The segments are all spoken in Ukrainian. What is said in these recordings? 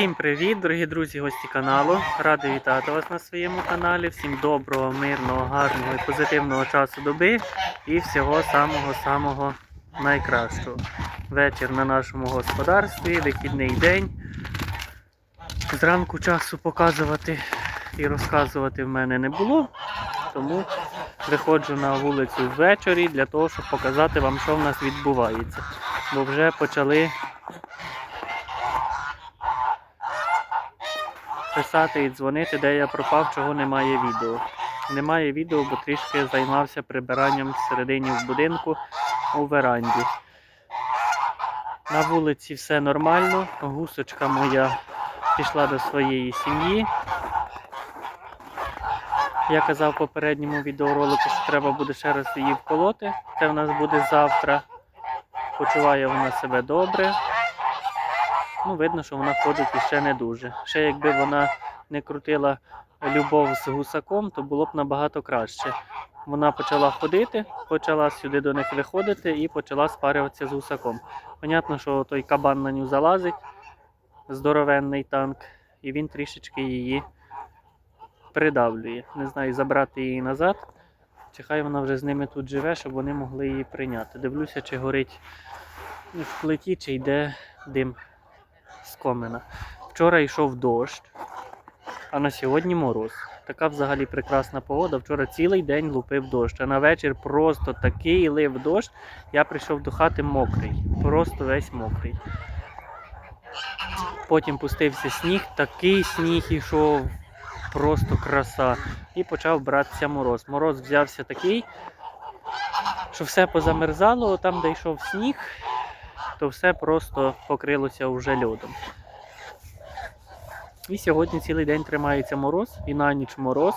Всім привіт, дорогі друзі, гості каналу. Радий вітати вас на своєму каналі. Всім доброго, мирного, гарного і позитивного часу доби і всього самого-самого найкращого. Вечір на нашому господарстві, вихідний день. Зранку часу показувати і розказувати в мене не було, тому виходжу на вулицю ввечері для того, щоб показати вам, що в нас відбувається. Бо вже почали писати і дзвонити, де я пропав, чого немає відео. Немає відео, бо трішки займався прибиранням всередині в будинку у веранді. На вулиці все нормально. Гусочка моя пішла до своєї сім'ї. Я казав в попередньому відеоролику, що треба буде ще раз її вколоти. Це в нас буде завтра. Почуває вона себе добре. Ну, видно, що вона ходить іще не дуже. Ще якби вона не крутила любов з гусаком, то було б набагато краще. Вона почала ходити, почала сюди до них виходити і почала спарюватися з гусаком. Понятно, що той кабан на ню залазить, здоровенний танк, і він трішечки її придавлює. Не знаю, забрати її назад, чи хай вона вже з ними тут живе, щоб вони могли її прийняти. Дивлюся, чи горить в плиті, чи йде дим з комина. Вчора йшов дощ, а на сьогодні мороз. Така взагалі прекрасна погода. Вчора цілий день лупив дощ, а на вечір просто такий лив дощ. Я прийшов до хати мокрий, просто весь мокрий. Потім пустився сніг, такий сніг ішов, просто краса. І почав братися мороз. Мороз взявся такий, що все позамерзало, там, де йшов сніг, то все просто покрилося вже льодом. І сьогодні цілий день тримається мороз, і на ніч мороз.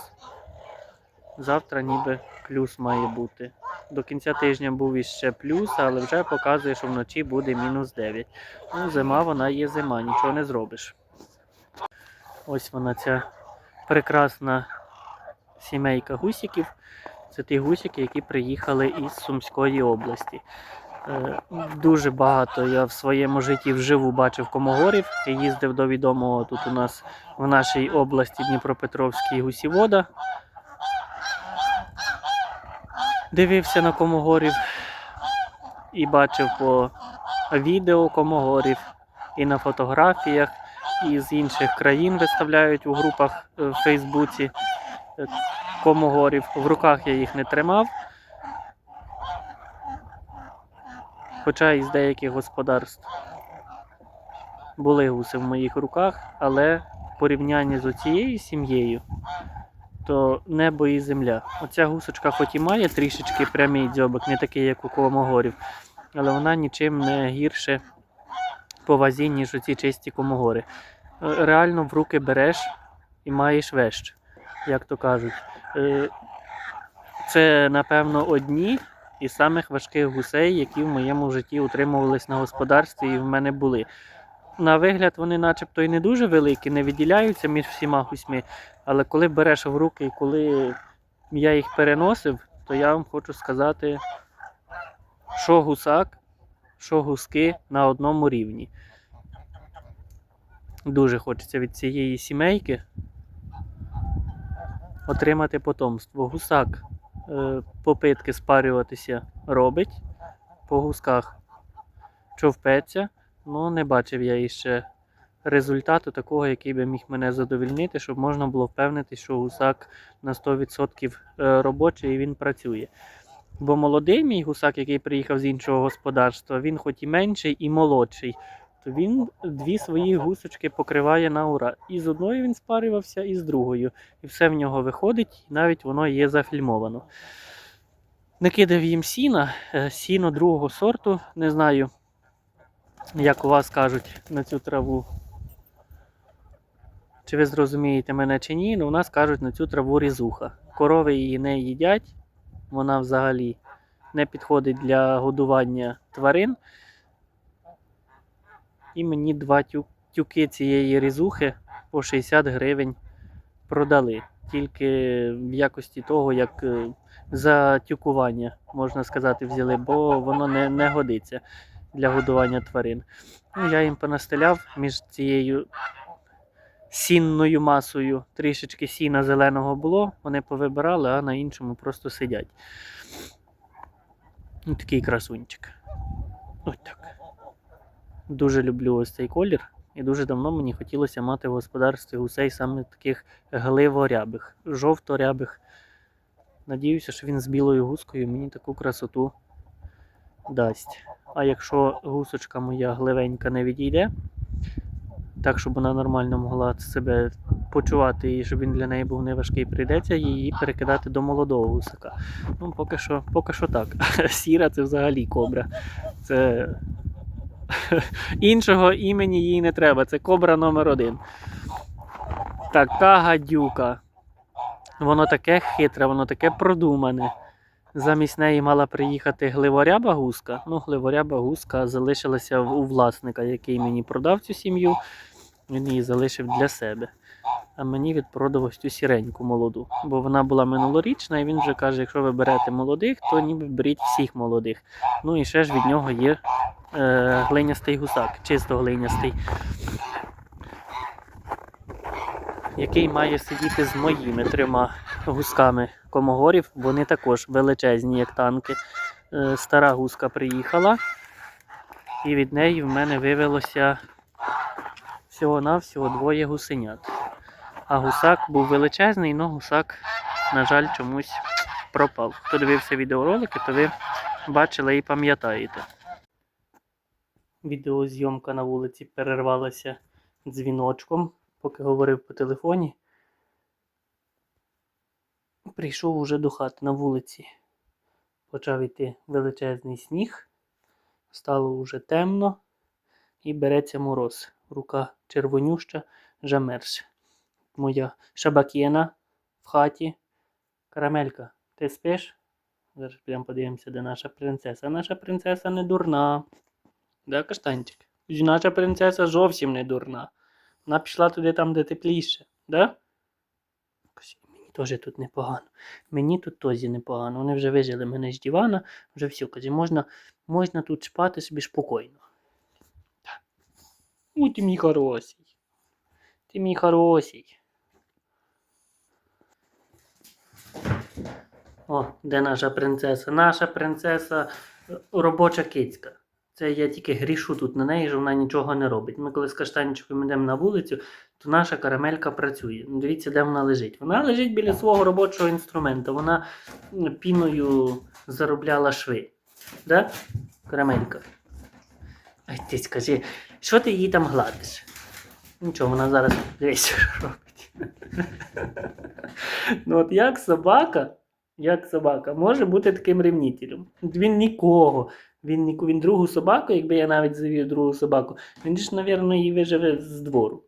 Завтра ніби плюс має бути. До кінця тижня був іще плюс, але вже показує, що вночі буде мінус 9. Ну, зима вона є зима, нічого не зробиш. Ось вона ця прекрасна сімейка гусіків. Це ті гусики, які приїхали із Сумської області. Е, Дуже багато я в своєму житті вживу бачив комогорів. Їздив до відомого тут у нас в нашій області Дніпропетровський гусівода. Дивився на комогорів і бачив по відео комогорів і на фотографіях, і з інших країн виставляють у групах е, в Фейсбуці е, комогорів. В руках я їх не тримав. Хоча із деяких господарств були гуси в моїх руках, але в порівнянні з оцією сім'єю, то небо і земля. Оця гусочка хоч і має трішечки прямий дзьобик, не такий, як у комогорів, але вона нічим не гірше по вазі, ніж оці чисті комогори. Е, Реально в руки береш і маєш вещ, як то кажуть. Е, Це, напевно, одні із самих важких гусей, які в моєму житті утримувались на господарстві і в мене були. На вигляд вони начебто і не дуже великі, не відділяються між всіма гусьми, але коли береш в руки і коли я їх переносив, то я вам хочу сказати, що гусак, що гуски на одному рівні. Дуже хочеться від цієї сімейки отримати потомство. Гусак попитки спарюватися робить по гусках. Човпеться, ну не бачив я іще результату такого, який би міг мене задовільнити, щоб можна було впевнитися, що гусак на 100% е, робочий і він працює. Бо молодий мій гусак, який приїхав з іншого господарства, він хоч і менший, і молодший, то він дві свої гусочки покриває на ура. І з одною він спарювався, і з другою. І все в нього виходить, і навіть воно є зафільмовано. Накидав їм сіна, е, сіно другого сорту, не знаю, як у вас кажуть на цю траву. Чи ви зрозумієте мене чи ні, але у нас кажуть на цю траву різуха. Корови її не їдять, вона взагалі не підходить для годування тварин. І мені два тю- тюки цієї різухи по 60 гривень продали. Тільки в якості того, як е, за тюкування, можна сказати, взяли, бо воно не, не годиться для годування тварин. Ну, я їм понастеляв між цією сінною масою. Трішечки сіна зеленого було, вони повибирали, а на іншому просто сидять. Ну, такий красунчик. Ось так. Дуже люблю ось цей колір. І дуже давно мені хотілося мати в господарстві гусей саме таких гливорябих, жовторябих. Надіюся, що він з білою гускою мені таку красоту дасть. А якщо гусочка моя гливенька не відійде, так, щоб вона нормально могла себе почувати і щоб він для неї був неважкий, прийдеться її перекидати до молодого гусака. Ну, поки що, поки що так. Сіра це взагалі кобра. Це іншого імені їй не треба. Це кобра номер один. Така гадюка. Воно таке хитре, воно таке продумане. Замість неї мала приїхати гливоряба гуска. Ну, гливоряба гуска залишилася у власника, який мені продав цю сім'ю. Він її залишив для себе. А мені відпродав цю сіреньку молоду. Бо вона була минулорічна, і він вже каже: якщо ви берете молодих, то ніби беріть всіх молодих. Ну і ще ж від нього є е, глинястий гусак, чисто глинястий. Який має сидіти з моїми трьома гусками комогорів. Вони також величезні, як танки. Е, стара гуска приїхала, і від неї в мене вивелося всього-навсього двоє гусенят. А гусак був величезний, але гусак, на жаль, чомусь пропав. Хто дивився відеоролики, то ви бачили і пам'ятаєте. Відеозйомка на вулиці перервалася дзвіночком, поки говорив по телефоні. Прийшов уже до хати на вулиці. Почав йти величезний сніг, стало уже темно і береться мороз. Рука червонюща, жамерша. Моя шабакєна в хаті. Карамелька, ти спиш? Зараз підемо подивимося, де наша принцеса. Наша принцеса не дурна. Да, каштанчик? Наша принцеса зовсім не дурна. Вона пішла туди там, де тепліше. Да? Мені теж тут непогано. Мені тут теж непогано. Вони вже вижили мене з дивана, вже все. Каже, можна, можна тут спати собі спокійно. Так. Ой, ти мій хороший. Ти мій хороший. О, де наша принцеса? Наша принцеса е, робоча кицька. Це я тільки грішу тут на неї, що вона нічого не робить. Ми коли з каштанчиком йдемо на вулицю, то наша карамелька працює. Ну, Дивіться, де вона лежить. Вона лежить біля свого робочого інструмента. Вона піною заробляла шви. Да? Карамелька. Ай, ти скажи, що ти її там гладиш? Нічого, вона зараз дивись, що робить. ну от як собака, як собака, може бути таким ревнітелем. Він нікого. Він, ніку- він другу собаку, якби я навіть завів другу собаку, він ж, мабуть, її виживе з двору.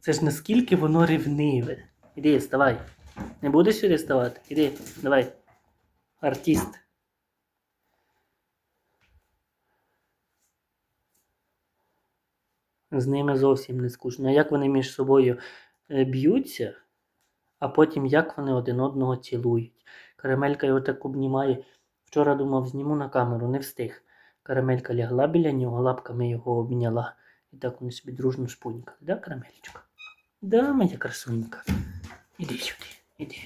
Це ж наскільки воно ревниве. Іди, вставай. Не будеш сюди ставати? Іди, давай. Артист. З ними зовсім не скучно. А Як вони між собою е, б'ються, а потім як вони один одного цілують. Карамелька його так обнімає. Вчора думав, зніму на камеру, не встиг. Карамелька лягла біля нього, лапками його обняла. І так вони собі дружно шпунькали. Да, карамельчика? Да, моя красунька. Іди сюди, іди.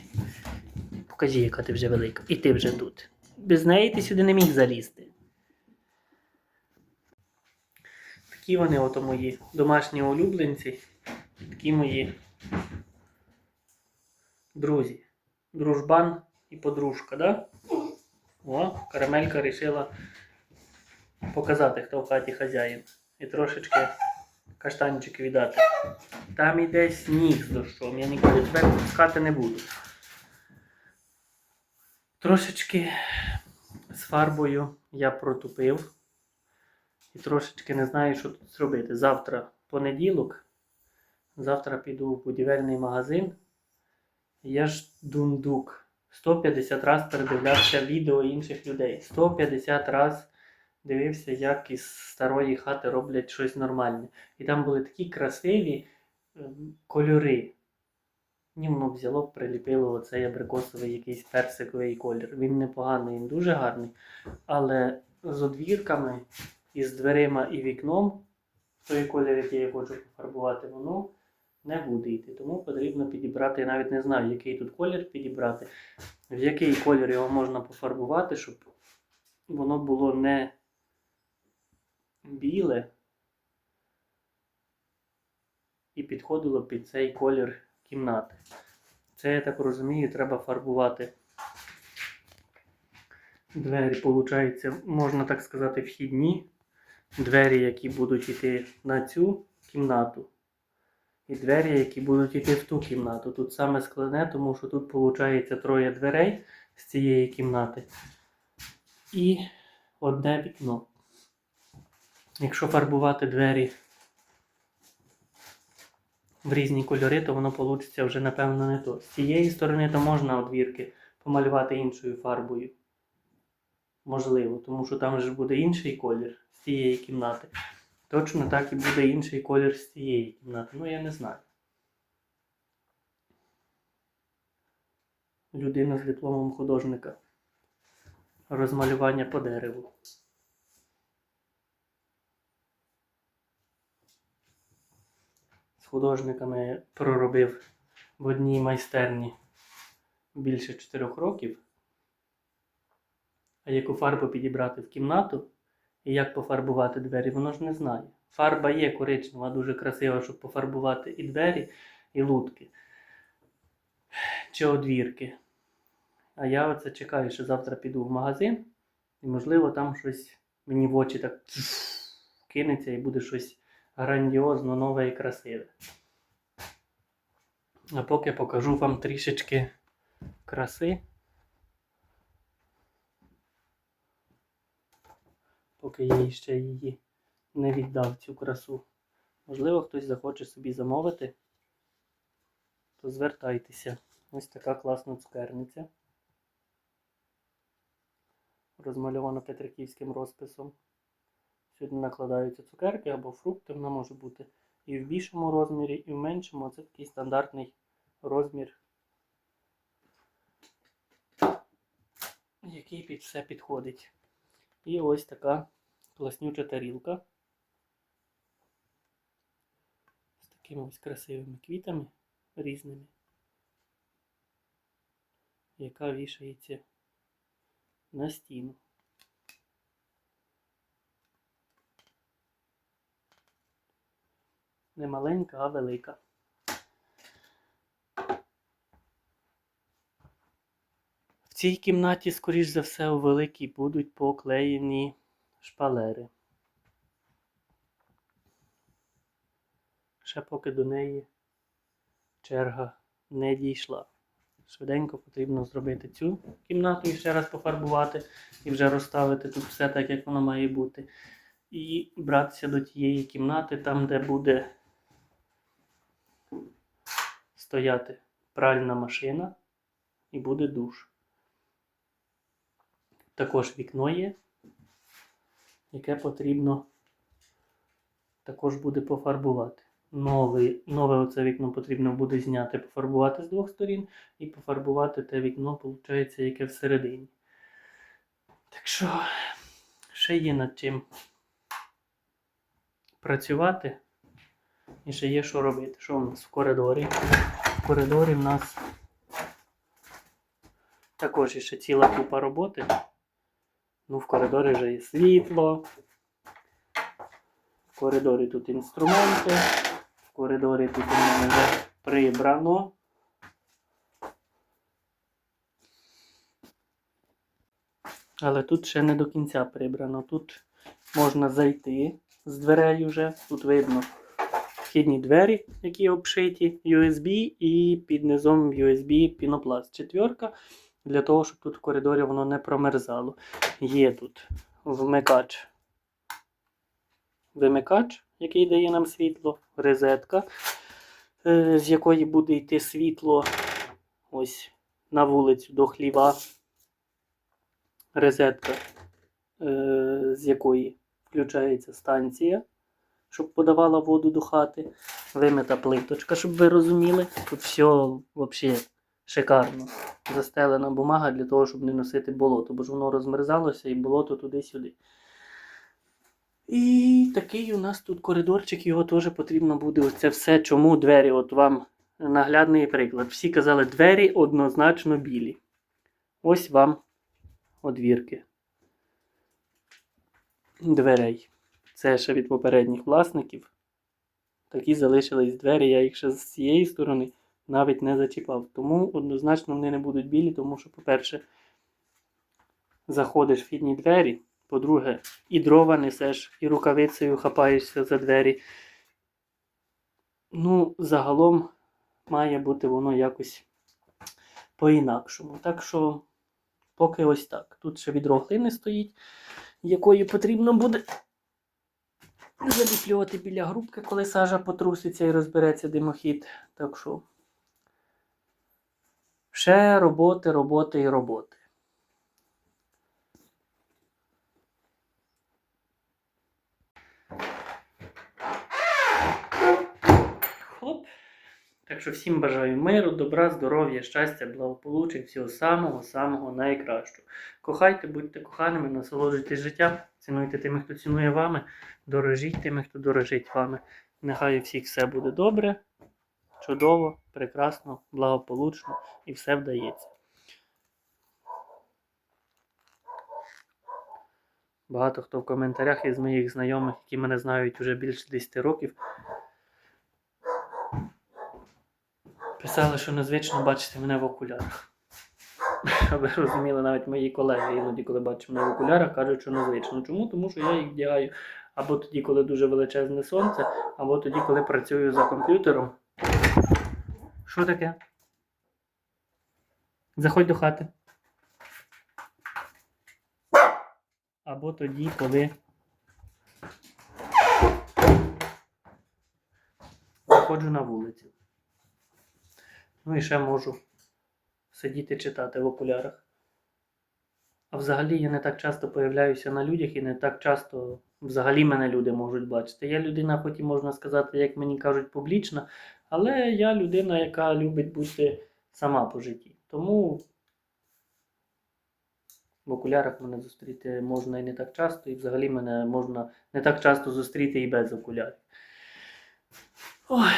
Покажи, яка ти вже велика. І ти вже тут. Без неї ти сюди не міг залізти. Такі вони ото мої домашні улюбленці. Такі мої друзі. Дружбан і подружка, да? О, карамелька вирішила показати, хто в хаті хазяїн. І трошечки каштанчики віддати. Там іде сніг з дощом. Я ніколи тебе пускати не буду. Трошечки з фарбою я протупив. І трошечки не знаю, що тут зробити. Завтра понеділок. Завтра піду в будівельний магазин. Я ж дундук. 150 раз передивлявся відео інших людей. 150 раз дивився, як із старої хати роблять щось нормальне. І там були такі красиві ем, кольори. Ні, воно взяло, приліпило оцей абрикосовий якийсь персиковий колір. Він непоганий, він дуже гарний. Але з одвірками і з дверима і вікном той колір, який я хочу пофарбувати, воно не буде йти. Тому потрібно підібрати, я навіть не знаю, який тут колір підібрати, в який колір його можна пофарбувати, щоб воно було не біле і підходило під цей колір кімнати. Це, я так розумію, треба фарбувати. Двері, виходить, можна так сказати, вхідні. Двері, які будуть йти на цю кімнату. І двері, які будуть йти в ту кімнату. Тут саме складне, тому що тут виходить троє дверей з цієї кімнати. І одне вікно. Якщо фарбувати двері в різні кольори, то воно вийде вже, напевно, не то. З цієї сторони то можна одвірки помалювати іншою фарбою. Можливо, тому що там же буде інший колір з цієї кімнати. Точно так і буде інший колір з цієї кімнати. Ну, я не знаю. Людина з дипломом художника. Розмалювання по дереву. З художниками проробив в одній майстерні більше 4 років. А яку фарбу підібрати в кімнату і як пофарбувати двері, воно ж не знає. Фарба є коричнева, дуже красива, щоб пофарбувати і двері, і лутки. Чи одвірки. А я оце чекаю, що завтра піду в магазин, і, можливо, там щось мені в очі так кинеться і буде щось грандіозно нове і красиве. А поки покажу вам трішечки краси. Поки я ще її не віддав цю красу. Можливо, хтось захоче собі замовити, то звертайтеся. Ось така класна цукерниця. Розмальована петриківським розписом. Сюди накладаються цукерки або фрукти, вона може бути і в більшому розмірі, і в меншому. Це такий стандартний розмір, який під все підходить. І ось така класнюча тарілка з такими ось красивими квітами різними, яка вішається на стіну. Не маленька, а велика. Цій кімнаті, скоріш за все, у великій будуть поклеєні шпалери. Ще поки до неї черга не дійшла. Швиденько потрібно зробити цю кімнату і ще раз пофарбувати, і вже розставити тут все так, як воно має бути. І братися до тієї кімнати, там, де буде стояти пральна машина і буде душ. Також вікно є, яке потрібно також буде пофарбувати. Нове, нове оце вікно потрібно буде зняти, пофарбувати з двох сторін і пофарбувати те вікно, виходить, яке всередині. Так що, ще є над чим працювати. І ще є що робити. Що у нас в коридорі? В коридорі в нас також ще ціла купа роботи. Ну, в коридорі вже є світло. В коридорі тут інструменти. В коридорі тут у мене вже прибрано. Але тут ще не до кінця прибрано. Тут можна зайти з дверей вже. Тут видно вхідні двері, які обшиті USB, і під низом USB пінопласт четверка, для того, щоб тут в коридорі воно не промерзало. Є тут вмикач. Вимикач, який дає нам світло, розетка, е, з якої буде йти світло ось на вулицю до хліва. Розетка, е, з якої включається станція, щоб подавала воду до хати. Вимита плиточка, щоб ви розуміли. Тут все взагалі шикарно. Застелена бумага для того, щоб не носити болото, бо ж воно розмерзалося і болото туди-сюди. І такий у нас тут коридорчик, його теж потрібно буде. Оце все, чому двері. От вам наглядний приклад. Всі казали, двері однозначно білі. Ось вам одвірки дверей. Це ще від попередніх власників. Такі залишились двері, я їх ще з цієї сторони навіть не зачіпав. Тому однозначно вони не будуть білі, тому що, по-перше, заходиш в вхідні двері. По-друге, і дрова несеш, і рукавицею хапаєшся за двері. Ну, загалом має бути воно якось по-інакшому. Так що, поки ось так. Тут ще відро глини стоїть, якої потрібно буде заліплювати біля грубки, коли сажа потруситься і розбереться димохід. Так що ще роботи, роботи і роботи. Хоп. Так що всім бажаю миру, добра, здоров'я, щастя, благополуччя, всього самого-самого найкращого. Кохайте, будьте коханими, насолоджуйтесь життям, цінуйте тими, хто цінує вами, дорожіть тими, хто дорожить вами. Нехай у всіх все буде добре, чудово, прекрасно, благополучно і все вдається. Багато хто в коментарях із моїх знайомих, які мене знають уже більше 10 років, писали, що незвично бачити мене в окулярах. Ви розуміли, навіть мої колеги іноді, коли бачать мене в окулярах, кажуть, що незвично. Чому? Тому що я їх вдягаю або тоді, коли дуже величезне сонце, або тоді, коли працюю за комп'ютером. Що таке? Заходь до хати. Або тоді, коли виходжу на вулицю. Ну і ще можу сидіти читати в окулярах. А взагалі я не так часто появляюся на людях і не так часто взагалі мене люди можуть бачити. Я людина, хоч і можна сказати, як мені кажуть, публічна, але я людина, яка любить бути сама по житті. Тому в окулярах мене зустріти можна і не так часто, і взагалі мене можна не так часто зустріти і без окулярів. Ой.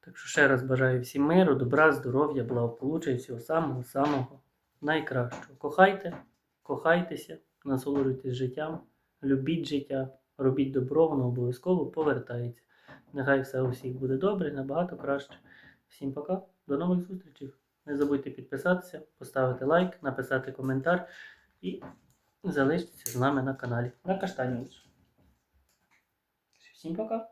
Так що ще раз бажаю всім миру, добра, здоров'я, благополуччя і всього самого-самого найкращого. Кохайте, кохайтеся, насолоджуйтесь життям, любіть життя, робіть добро, воно обов'язково повертається. Нехай все у всіх буде добре, набагато краще. Всім пока, до нових зустрічей. Не забудьте підписатися, поставити лайк, написати коментар і залишитися з нами на каналі. На Каштанівці. Всім пока!